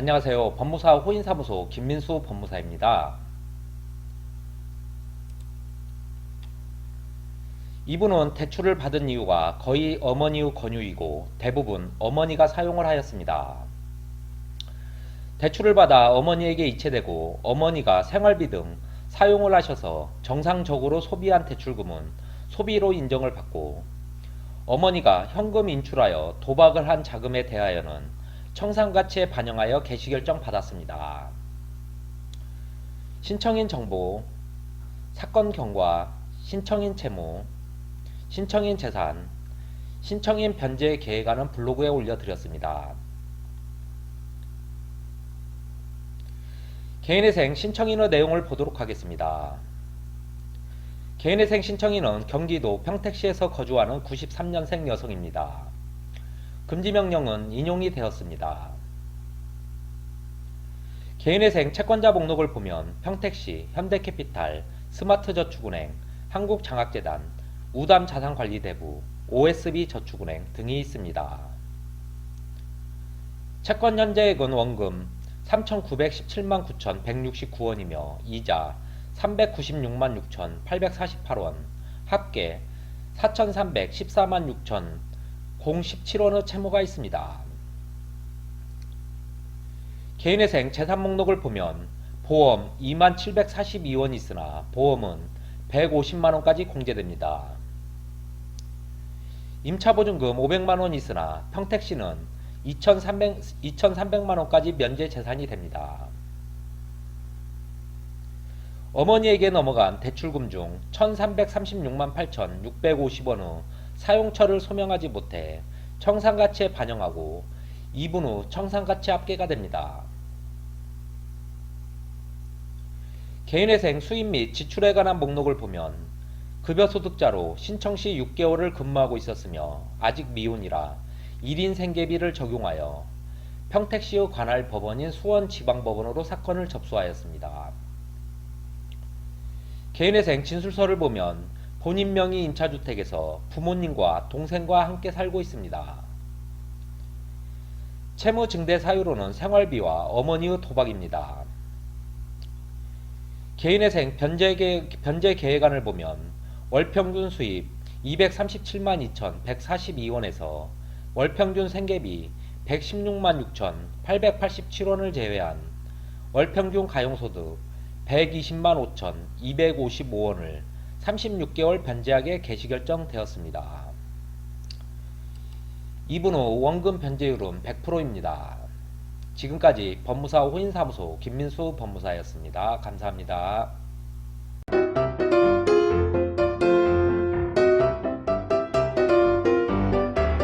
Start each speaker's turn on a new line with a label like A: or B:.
A: 안녕하세요. 법무사 호인사무소 김민수 법무사입니다. 이분은 대출을 받은 이유가 거의 어머니의 권유이고 대부분 어머니가 사용을 하였습니다. 대출을 받아 어머니에게 이체되고 어머니가 생활비 등 사용을 하셔서 정상적으로 소비한 대출금은 소비로 인정을 받고 어머니가 현금 인출하여 도박을 한 자금에 대하여는 청산가치에 반영하여 개시결정 받았습니다. 신청인 정보, 사건 경과, 신청인 채무, 신청인 재산, 신청인 변제 계획안은 블로그에 올려드렸습니다. 개인회생 신청인의 내용을 보도록 하겠습니다. 개인회생 신청인은 경기도 평택시에서 거주하는 93년생 여성입니다. 금지명령은 인용이 되었습니다. 개인회생 채권자 목록을 보면 평택시, 현대캐피탈, 스마트저축은행, 한국장학재단, 우담자산관리대부, OSB 저축은행 등이 있습니다. 채권 현재액은 원금 3,917만 9,169원이며 이자 396만 6,848원, 합계 4,314만 6천 017원의 채무가 있습니다. 개인회생 재산 목록을 보면 보험 2만 742원 있으나 보험은 150만원까지 공제됩니다. 임차보증금 500만원 있으나 평택시는 2,300, 2,300만원까지 면제 재산이 됩니다. 어머니에게 넘어간 대출금 중 1336만 8,650원의 사용처를 소명하지 못해 청산가치에 반영하고 2분 후 청산가치 합계가 됩니다. 개인회생 수입 및 지출에 관한 목록을 보면 급여소득자로 신청 시 6개월을 근무하고 있었으며 아직 미혼이라 1인 생계비를 적용하여 평택시의 관할 법원인 수원지방법원으로 사건을 접수하였습니다. 개인회생 진술서를 보면 본인 명의 임차주택에서 부모님과 동생과 함께 살고 있습니다. 채무 증대 사유로는 생활비와 어머니의 도박입니다. 개인회생 변제, 계획, 변제 계획안을 보면 월평균 수입 237만 2,142원에서 월평균 생계비 116만 6,887원을 제외한 월평균 가용소득 120만 5,255원을 36개월 변제하게 개시 결정되었습니다. 이분 후 원금 변제율은 100%입니다. 지금까지 법무사 호인사무소 김민수 법무사였습니다. 감사합니다.